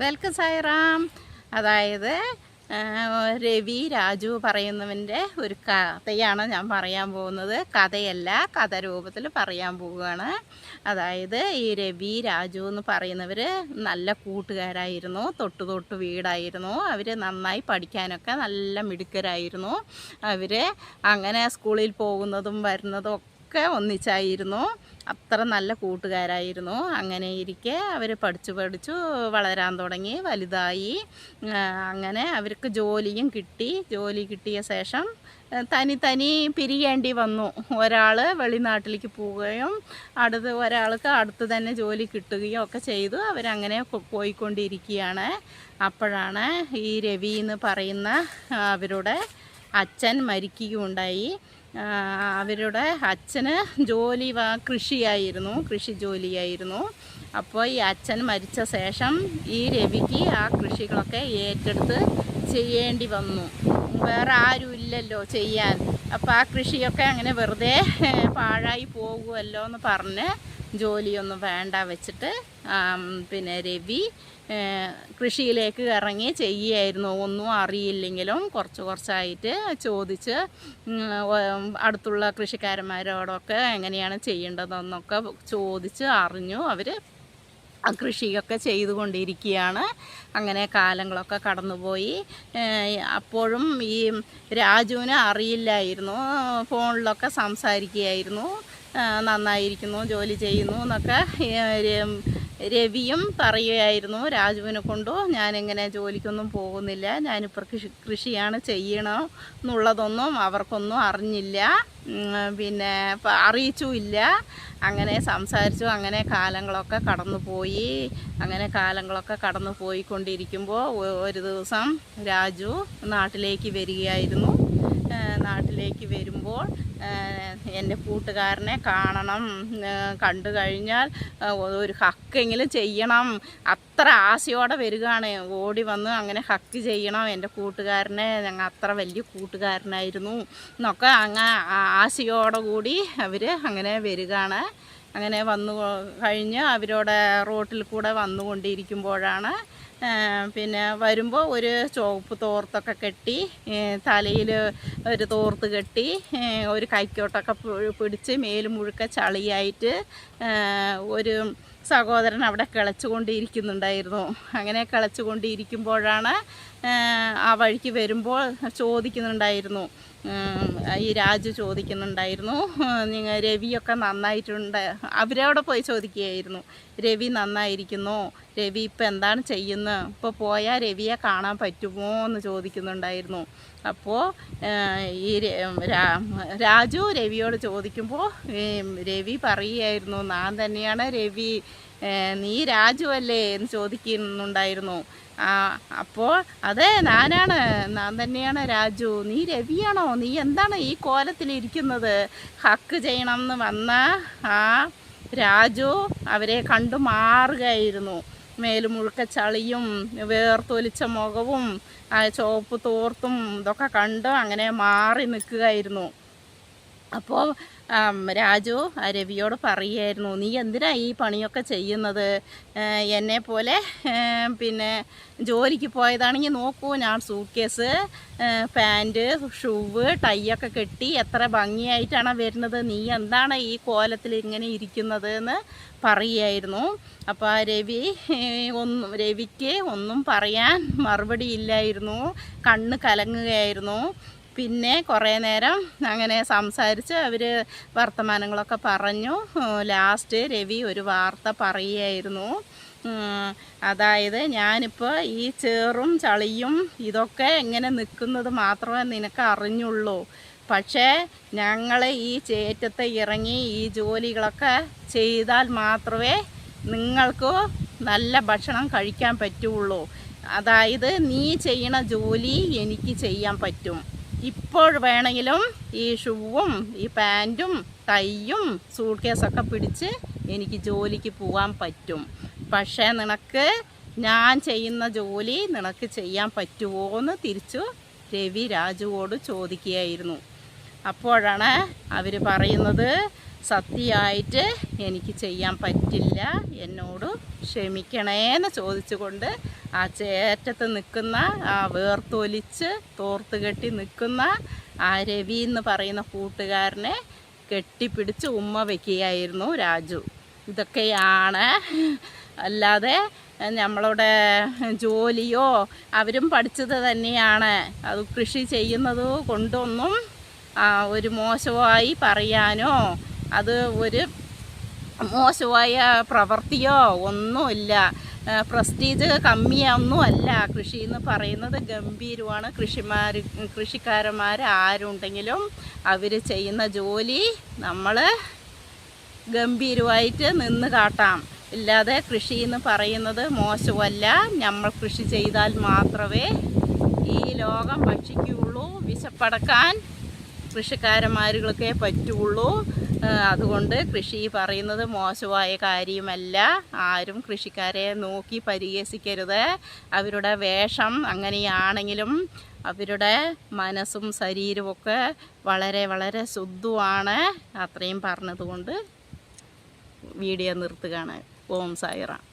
Welcome Sairam. അതായത് രവി രാജു പറയുന്നവന്റെ ഒരു കഥയാണ് ഞാൻ പറയാൻ പോകുന്നത്. കഥയല്ല കഥ രൂപത്തിൽ പറയാൻ പോവുകയാണ്. അതായത് ഈ രവി രാജു എന്ന് പറയുന്നവർ നല്ല കൂട്ടുകാരായിരുന്നു തൊട്ട് തൊട്ട് വീടായിരുന്നു. അവർ നന്നായി പഠിക്കാനൊക്കെ നല്ല മിടുക്കരായിരുന്നു. അവർ അങ്ങനെ സ്കൂളിൽ പോകുന്നതും വരുന്നതും ഒക്കെ ഒന്നിച്ചായിരുന്നു. അത്ര നല്ല കൂട്ടുകാരായിരുന്നു. അങ്ങനെ ഇരിക്കെ അവർ പഠിച്ചു പഠിച്ചു വളരാൻ തുടങ്ങി. വലുതായി. അങ്ങനെ അവർക്ക് ജോലിയും കിട്ടി. ജോലി കിട്ടിയ ശേഷം തനി തനി പിരിയേണ്ടി വന്നു. ഒരാൾ വെളിനാട്ടിലേക്ക് പോവുകയും അടുത്ത് ഒരാൾക്ക് അടുത്ത് തന്നെ ജോലി കിട്ടുകയും ഒക്കെ ചെയ്തു. അവരങ്ങനെ പോയിക്കൊണ്ടിരിക്കുകയാണ് അപ്പോഴാണ് ഈ രവി എന്ന് പറയുന്ന അവരുടെ അച്ഛൻ മരിക്കുകയുണ്ടായി. അവരുടെ അച്ഛന് ജോലി കൃഷിയായിരുന്നു കൃഷി ജോലിയായിരുന്നു. അപ്പോൾ ഈ അച്ഛൻ മരിച്ച ശേഷം ഈ രവിക്ക് ആ കൃഷികളൊക്കെ ഏറ്റെടുത്ത് ചെയ്യേണ്ടി വന്നു. വേറെ ആരും ഇല്ലല്ലോ ചെയ്യാൻ. അപ്പോൾ ആ കൃഷിയൊക്കെ അങ്ങനെ വെറുതെ പാഴായി പോകുമല്ലോ എന്ന് പറഞ്ഞ് ജോലിയൊന്നും വേണ്ട വെച്ചിട്ട് പിന്നെ രവി കൃഷിയിലേക്ക് ഇറങ്ങി ചെയ്യുമായിരുന്നു ഒന്നും അറിയില്ലെങ്കിലും കുറച്ച് കുറച്ചായിട്ട് ചോദിച്ച് അടുത്തുള്ള കൃഷിക്കാരന്മാരോടൊക്കെ എങ്ങനെയാണ് ചെയ്യേണ്ടതെന്നൊക്കെ ചോദിച്ച് അറിഞ്ഞു. അവർ കൃഷിയൊക്കെ ചെയ്തുകൊണ്ടിരിക്കുകയാണ്. അങ്ങനെ കാലങ്ങളൊക്കെ കടന്നുപോയി. അപ്പോഴും ഈ രാജുവിന് അറിയില്ലായിരുന്നു. ഫോണിലൊക്കെ സംസാരിക്കുകയായിരുന്നു. നന്നായിരിക്കുന്നു ജോലി ചെയ്യുന്നു എന്നൊക്കെ രവിയും പറയുമായിരുന്നു രാജുവിനെ കൊണ്ടോ? ഞാനിങ്ങനെ ജോലിക്കൊന്നും പോകുന്നില്ല. ഞാനിപ്പോൾ കൃഷി കൃഷിയാണ് ചെയ്യണം എന്നുള്ളതൊന്നും അവർക്കൊന്നും അറിഞ്ഞില്ല. പിന്നെ അറിയിച്ചുമില്ല അങ്ങനെ സംസാരിച്ചു. അങ്ങനെ കാലങ്ങളൊക്കെ കടന്നുപോയി. അങ്ങനെ കാലങ്ങളൊക്കെ കടന്നു പോയിക്കൊണ്ടിരിക്കുമ്പോൾ ഒരു ദിവസം രാജു നാട്ടിലേക്ക് വരികയായിരുന്നു. നാട്ടിലേക്ക് വരുമ്പോൾ എന്റെ കൂട്ടുകാരനെ കാണണം. കണ്ടു കഴിഞ്ഞാൽ ഒരു ഹക്കെങ്കിലും ചെയ്യണം. അത്ര ആശയോടെ വരികയാണ്. ഓടി വന്ന് അങ്ങനെ ഹക്ക് ചെയ്യണം. എന്റെ കൂട്ടുകാരനെ ഞങ്ങൾ അത്ര വലിയ കൂട്ടുകാരനായിരുന്നു എന്നൊക്കെ അങ്ങ് ആശയോടെ കൂടി അവർ അങ്ങനെ വരികയാണ്. അങ്ങനെ വന്നു കഴിഞ്ഞ് അവരോടെ റോട്ടിൽ കൂടെ വന്നുകൊണ്ടിരിക്കുമ്പോഴാണ് പിന്നെ വരുമ്പോൾ ഒരു ചുവപ്പ് തോർത്തൊക്കെ കെട്ടി തലയിൽ ഒരു തോർത്ത് കെട്ടി ഒരു കൈക്കോട്ടൊക്കെ പിടിച്ച് മേൽ മുഴുക്ക ചളിയായിട്ട് ഒരു സഹോദരൻ അവിടെ കിളച്ചുകൊണ്ടിരിക്കുന്നുണ്ടായിരുന്നു. അങ്ങനെ കിളച്ചുകൊണ്ടിരിക്കുമ്പോഴാണ് ആ, വഴിക്ക് വരുമ്പോൾ ചോദിക്കുന്നുണ്ടായിരുന്നു. ഈ രാജു ചോദിക്കുന്നുണ്ടായിരുന്നു നിങ്ങൾ രവിയൊക്കെ നന്നായിട്ടുണ്ട്. അവരവിടെ പോയി ചോദിക്കുകയായിരുന്നു രവി നന്നായിരിക്കുന്നു? രവി ഇപ്പം എന്താണ് ചെയ്യുന്നത് ഇപ്പോൾ പോയാൽ രവിയെ കാണാൻ പറ്റുമോ? എന്ന് ചോദിക്കുന്നുണ്ടായിരുന്നു. അപ്പോൾ ഈ രാജു രവിയോട് ചോദിക്കുമ്പോൾ രവി പറയുകയായിരുന്നു ഞാൻ തന്നെയാണ് രവി നീ രാജു അല്ലേ? എന്ന് ചോദിക്കുന്നുണ്ടായിരുന്നു. അപ്പോൾ അതെ ഞാനാണ്. ഞാൻ തന്നെയാണ് രാജു. നീ രവിയാണോ? നീ എന്താണ് ഈ കോലത്തിലിരിക്കുന്നത് ഹക്ക് ചെയ്യണം എന്ന് വന്ന ആ രാജു അവരെ കണ്ടു മാറുകയായിരുന്നു. മേലുമുഴുക്ക ചളിയും വേർത്തൊലിച്ച മുഖവും ചുവപ്പ് തോർത്തും ഇതൊക്കെ കണ്ട് അങ്ങനെ മാറി നിൽക്കുകയായിരുന്നു. അപ്പോൾ രാജു രവിയോട് പറയുമായിരുന്നു നീ എന്തിനാ ഈ പണിയൊക്കെ ചെയ്യുന്നത്? എന്നെ പോലെ പിന്നെ ജോലിക്ക് പോയതാണെങ്കിൽ നോക്കൂ ഞാൻ സൂട്ട് കേസ് പാന്റ് ഷൂവ് ടൈയൊക്കെ കെട്ടി എത്ര ഭംഗിയായിട്ടാണ് വരുന്നത്. നീ എന്താണ് ഈ കോലത്തിൽ ഇങ്ങനെ ഇരിക്കുന്നത് എന്ന് പറയുമായിരുന്നു അപ്പോൾ രവി ഒന്നും രവിക്ക് ഒന്നും പറയാൻ മറുപടി ഇല്ലായിരുന്നു. കണ്ണ് കലങ്ങുകയായിരുന്നു. പിന്നെ കുറേ നേരം അങ്ങനെ സംസാരിച്ച് അവർ വർത്തമാനങ്ങളൊക്കെ പറഞ്ഞു. ലാസ്റ്റ് രവി ഒരു വാർത്ത പറയുകയായിരുന്നു. അതായത് ഞാനിപ്പോൾ ഈ ചേറും ചളിയും ഇതൊക്കെ എങ്ങനെ നിൽക്കുന്നത് മാത്രമേ നിനക്ക് അറിഞ്ഞുള്ളൂ. പക്ഷേ ഞങ്ങൾ ഈ ചേറ്റത്തെ ഇറങ്ങി ഈ ജോലികളൊക്കെ ചെയ്താൽ മാത്രമേ നിങ്ങൾക്ക് നല്ല ഭക്ഷണം കഴിക്കാൻ പറ്റുള്ളൂ. അതായത് നീ ചെയ്യണ ജോലി എനിക്ക് ചെയ്യാൻ പറ്റും. ഇപ്പോൾ വേണമെങ്കിലും ഈ ഷൂവും ഈ പാന്റും തയ്യും സൂട്ട് കേസൊക്കെ പിടിച്ച് എനിക്ക് ജോലിക്ക് പോകാൻ പറ്റും. പക്ഷേ നിനക്ക് ഞാൻ ചെയ്യുന്ന ജോലി നിനക്ക് ചെയ്യാൻ പറ്റുമോ എന്ന് തിരിച്ചു രവി രാജുവോട് ചോദിക്കുകയായിരുന്നു. അപ്പോഴാണ് അവർ പറയുന്നത് സത്യമായിട്ട് എനിക്ക് ചെയ്യാൻ പറ്റില്ല എന്നോട് ക്ഷമിക്കണേന്ന് ചോദിച്ചുകൊണ്ട് ആ ചേറ്റത്ത് നിൽക്കുന്ന ആ വേർത്തൊലിച്ച് തോർത്ത് കെട്ടി നിൽക്കുന്ന ആ രവി എന്ന് പറയുന്ന കൂട്ടുകാരനെ കെട്ടിപ്പിടിച്ച് ഉമ്മ വയ്ക്കുകയായിരുന്നു രാജു. ഇതൊക്കെയാണ്. അല്ലാതെ നമ്മളുടെ ജോലിയോ അവരും പഠിച്ചത് തന്നെയാണ്. അത് കൃഷി ചെയ്യുന്നത് കൊണ്ടൊന്നും ഒരു മോശമായി പറയാനോ അത് ഒരു മോശമായ പ്രവൃത്തിയോ ഒന്നുമില്ല. പ്രസ്റ്റീജ് കമ്മിയൊന്നുമല്ല കൃഷി എന്ന് പറയുന്നത് ഗംഭീരമാണ്. കൃഷിമാർ കൃഷിക്കാരന്മാർ ആരുണ്ടെങ്കിലും അവർ ചെയ്യുന്ന ജോലി നമ്മൾ ഗംഭീരമായിട്ട് നിന്ന് കാട്ടാം. ഇല്ലാതെ കൃഷി എന്ന് പറയുന്നത് മോശമല്ല. നമ്മൾ കൃഷി ചെയ്താൽ മാത്രമേ ഈ ലോകം ഭക്ഷിക്കുകയുള്ളൂ. വിശപ്പടക്കാൻ കൃഷിക്കാരന്മാരുകൾക്കേ പറ്റുള്ളൂ. അതുകൊണ്ട് കൃഷി പറയുന്നത് മോശമായ കാര്യമല്ല. ആരും കൃഷിക്കാരെ നോക്കി പരിഹസിക്കരുത്. അവരുടെ വേഷം അങ്ങനെയാണെങ്കിലും അവരുടെ മനസ്സും ശരീരമൊക്കെ വളരെ വളരെ ശുദ്ധമാണ് അത്രയും പറഞ്ഞതുകൊണ്ട് വീഡിയോ നിർത്തുകയാണ്. ഓം സായിറാം.